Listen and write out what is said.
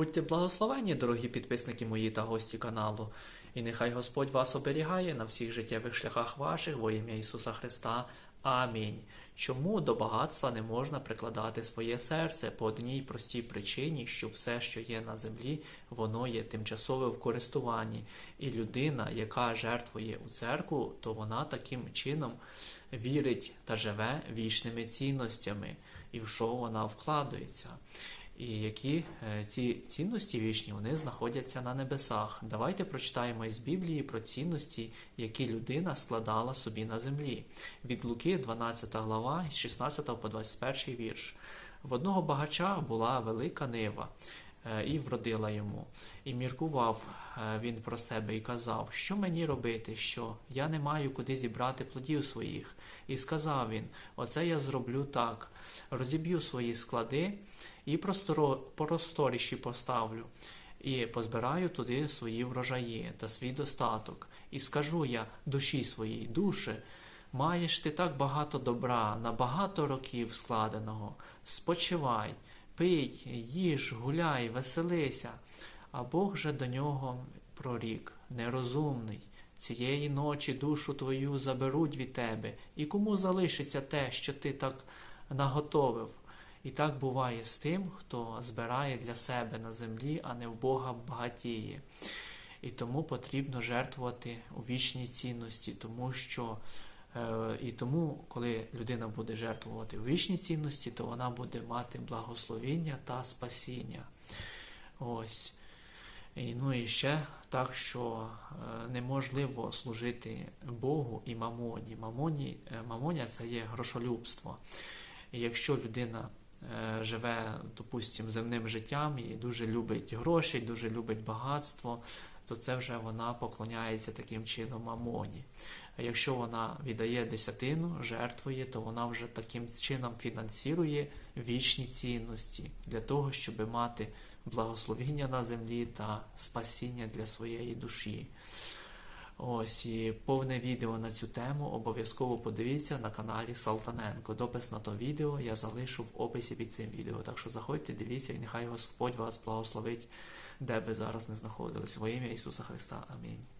Будьте благословені, дорогі підписники мої та гості каналу, і нехай Господь вас оберігає на всіх життєвих шляхах ваших во ім'я Ісуса Христа. Амінь. Чому до багатства не можна прикладати своє серце по одній простій причині, що все, що є на землі, воно є тимчасове в користуванні, і людина, яка жертвує у церкву, то вона таким чином вірить та живе вічними цінностями, і в що вона вкладається. І які е, ці цінності вічні вони знаходяться на небесах. Давайте прочитаємо із Біблії про цінності, які людина складала собі на землі. Від Луки, 12 глава, з 16 по 21 вірш. В одного багача була велика нива, і вродила йому. І міркував е, він про себе і казав, що мені робити, що я не маю куди зібрати плодів своїх. І сказав він: Оце я зроблю так: розіб'ю свої склади і просторіші поставлю, і позбираю туди свої врожаї та свій достаток. І скажу я душі своїй, душе, маєш ти так багато добра, на багато років складеного. Спочивай, пий, їж, гуляй, веселися. А Бог же до нього прорік, нерозумний. Цієї ночі душу твою заберуть від тебе, і кому залишиться те, що ти так наготовив. І так буває з тим, хто збирає для себе на землі, а не в Бога багатіє. І тому потрібно жертвувати у вічній цінності, тому що і тому, коли людина буде жертвувати вічній цінності, то вона буде мати благословіння та спасіння. Ось. І, ну і ще так, що е, неможливо служити Богу і мамоні. Мамоні е, мамоня це є грошолюбство. І якщо людина е, живе, допустимо, земним життям і дуже любить гроші, дуже любить багатство, то це вже вона поклоняється таким чином мамоні. А якщо вона віддає десятину, жертвує, то вона вже таким чином фінансує вічні цінності для того, щоб мати благословіння на землі та спасіння для своєї душі. Ось і повне відео на цю тему обов'язково подивіться на каналі Салтаненко. Допис на то відео я залишу в описі під цим відео. Так що заходьте, дивіться, і нехай Господь вас благословить, де ви зараз не знаходились. Во ім'я Ісуса Христа. Амінь.